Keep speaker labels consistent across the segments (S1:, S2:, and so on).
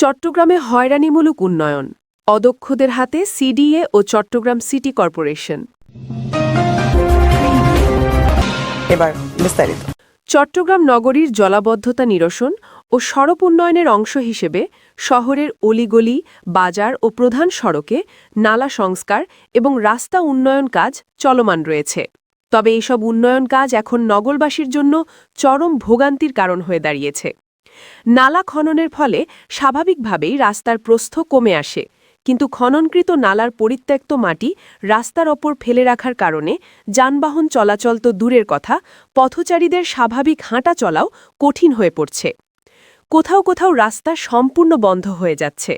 S1: চট্টগ্রামে হয়রানিমূলক উন্নয়ন অদক্ষদের হাতে সিডিএ ও চট্টগ্রাম সিটি কর্পোরেশন।
S2: এবার বিস্তারিত।
S1: চট্টগ্রাম নগরীর জলাবদ্ধতা নিরসন ও সড়ক উন্নয়নের অংশ হিসেবে শহরের অলিগলি বাজার ও প্রধান সড়কে নালা সংস্কার এবং রাস্তা উন্নয়ন কাজ চলমান রয়েছে। তবে এইসব উন্নয়ন কাজ এখন নগরবাসীর জন্য চরম ভোগান্তির কারণ হয়ে দাঁড়িয়েছে। নালা খননের ফলে স্বাভাবিকভাবেই রাস্তার প্রস্থ কমে আসে। কিন্তু খননকৃত নালার পরিত্যক্ত মাটি রাস্তার ওপর ফেলে রাখার কারণে যানবাহন চলাচল তো দূরের কথা, পথচারীদের স্বাভাবিক হাঁটা চলাও কঠিন হয়ে পড়ছে। কোথাও কোথাও রাস্তা সম্পূর্ণ বন্ধ হয়ে যাচ্ছে।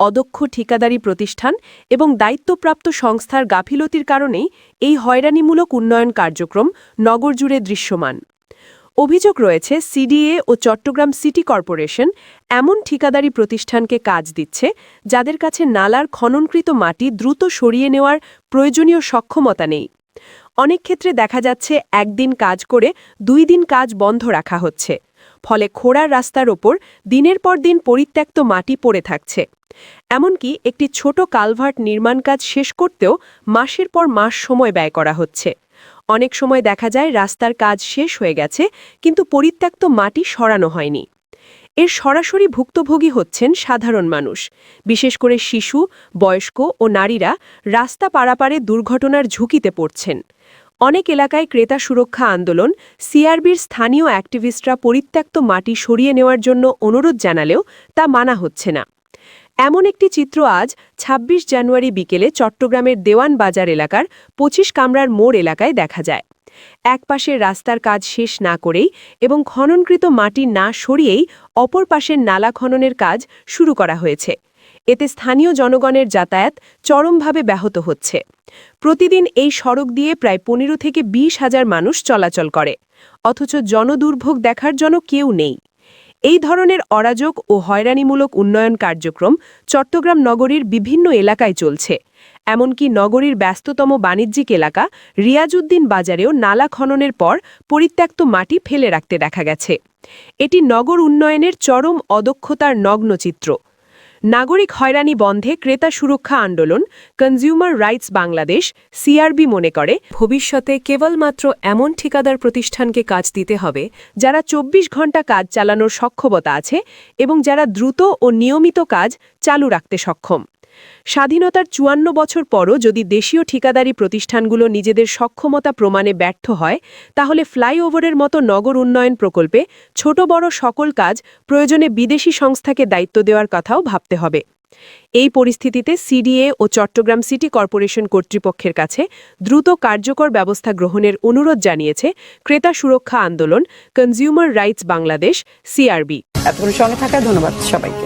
S1: অদক্ষ ঠিকাদারি প্রতিষ্ঠান এবং দায়িত্বপ্রাপ্ত সংস্থার গাফিলতির কারণেই এই হয়রানিমূলক উন্নয়ন কার্যক্রম নগরজুড়ে দৃশ্যমান। অভিযোগ রয়েছে, সিডিএ ও চট্টগ্রাম সিটি কর্পোরেশন এমন ঠিকাদারি প্রতিষ্ঠানকে কাজ দিচ্ছে, যাদের কাছে নালার খননকৃত মাটি দ্রুত সরিয়ে নেওয়ার প্রয়োজনীয় সক্ষমতা নেই। অনেক ক্ষেত্রে দেখা যাচ্ছে, একদিন কাজ করে দুই দিন কাজ বন্ধ রাখা হচ্ছে। ফলে খোড়ার রাস্তার ওপর দিনের পর দিন পরিত্যক্ত মাটি পড়ে থাকছে। এমনকি একটি ছোট কালভার্ট নির্মাণ কাজ শেষ করতেও মাসের পর মাস সময় ব্যয় করা হচ্ছে। অনেক সময় দেখা যায় রাস্তার কাজ শেষ হয়ে গেছে, কিন্তু পরিত্যক্ত মাটি সরানো হয়নি। এর সরাসরি ভুক্তভোগী হচ্ছেন সাধারণ মানুষ। বিশেষ করে শিশু, বয়স্ক ও নারীরা রাস্তা পারাপারে দুর্ঘটনার ঝুঁকিতে পড়ছেন। অনেক এলাকায় ক্রেতা সুরক্ষা আন্দোলন, সিআরবির স্থানীয় অ্যাক্টিভিস্টরা পরিত্যক্ত মাটি সরিয়ে নেওয়ার জন্য অনুরোধ জানালেও তা মানা হচ্ছে না। এমন একটি চিত্র আজ ২৬ জানুয়ারি বিকেলে চট্টগ্রামের দেওয়ান বাজার এলাকার পঁচিশ কামরার মোড় এলাকায় দেখা যায়। এক পাশের রাস্তার কাজ শেষ না করেই এবং খননকৃত মাটি না সরিয়েই অপর পাশের নালা খননের কাজ শুরু করা হয়েছে। এতে স্থানীয় জনগণের যাতায়াত চরমভাবে ব্যাহত হচ্ছে। প্রতিদিন এই সড়ক দিয়ে প্রায় পনেরো থেকে বিশ হাজার মানুষ চলাচল করে। অথচ জনদুর্ভোগ দেখার জন্য কেউ নেই। এই ধরনের অরাজক ও হয়রানিমূলক উন্নয়ন কার্যক্রম চট্টগ্রাম নগরীর বিভিন্ন এলাকায় চলছে। এমনকি নগরীর ব্যস্ততম বাণিজ্যিক এলাকা রিয়াজউদ্দিন বাজারেও নালা খননের পর পরিত্যক্ত মাটি ফেলে রাখতে দেখা গেছে। এটি নগর উন্নয়নের চরম অদক্ষতার নগ্ন চিত্র। নাগরিক হয়রানি বন্ধে ক্রেতা সুরক্ষা আন্দোলন কনজিউমার রাইটস বাংলাদেশ সিআরবি মনে করে, ভবিষ্যতে কেবলমাত্র এমন ঠিকাদার প্রতিষ্ঠানকে কাজ দিতে হবে, যারা ২৪ ঘণ্টা কাজ চালানোর সক্ষমতা আছে এবং যারা দ্রুত ও নিয়মিত কাজ চালু রাখতে সক্ষম। স্বাধীনতার চুয়ান্ন বছর পরও যদি দেশীয় ঠিকাদারি প্রতিষ্ঠানগুলো নিজেদের সক্ষমতা প্রমাণে ব্যর্থ হয়, তাহলে ফ্লাইওভারের মতো নগর উন্নয়ন প্রকল্পে ছোট বড় সকল কাজ প্রয়োজনে বিদেশি সংস্থাকে দায়িত্ব দেওয়ার কথাও ভাবতে হবে। এই পরিস্থিতিতে সিডিএ ও চট্টগ্রাম সিটি কর্পোরেশন কর্তৃপক্ষের কাছে দ্রুত কার্যকর ব্যবস্থা গ্রহণের অনুরোধ জানিয়েছে ক্রেতা সুরক্ষা আন্দোলন, কনজিউমার রাইটস বাংলাদেশ, সিআরবি।
S2: এতক্ষণ সঙ্গে থাকার ধন্যবাদ সবাইকে।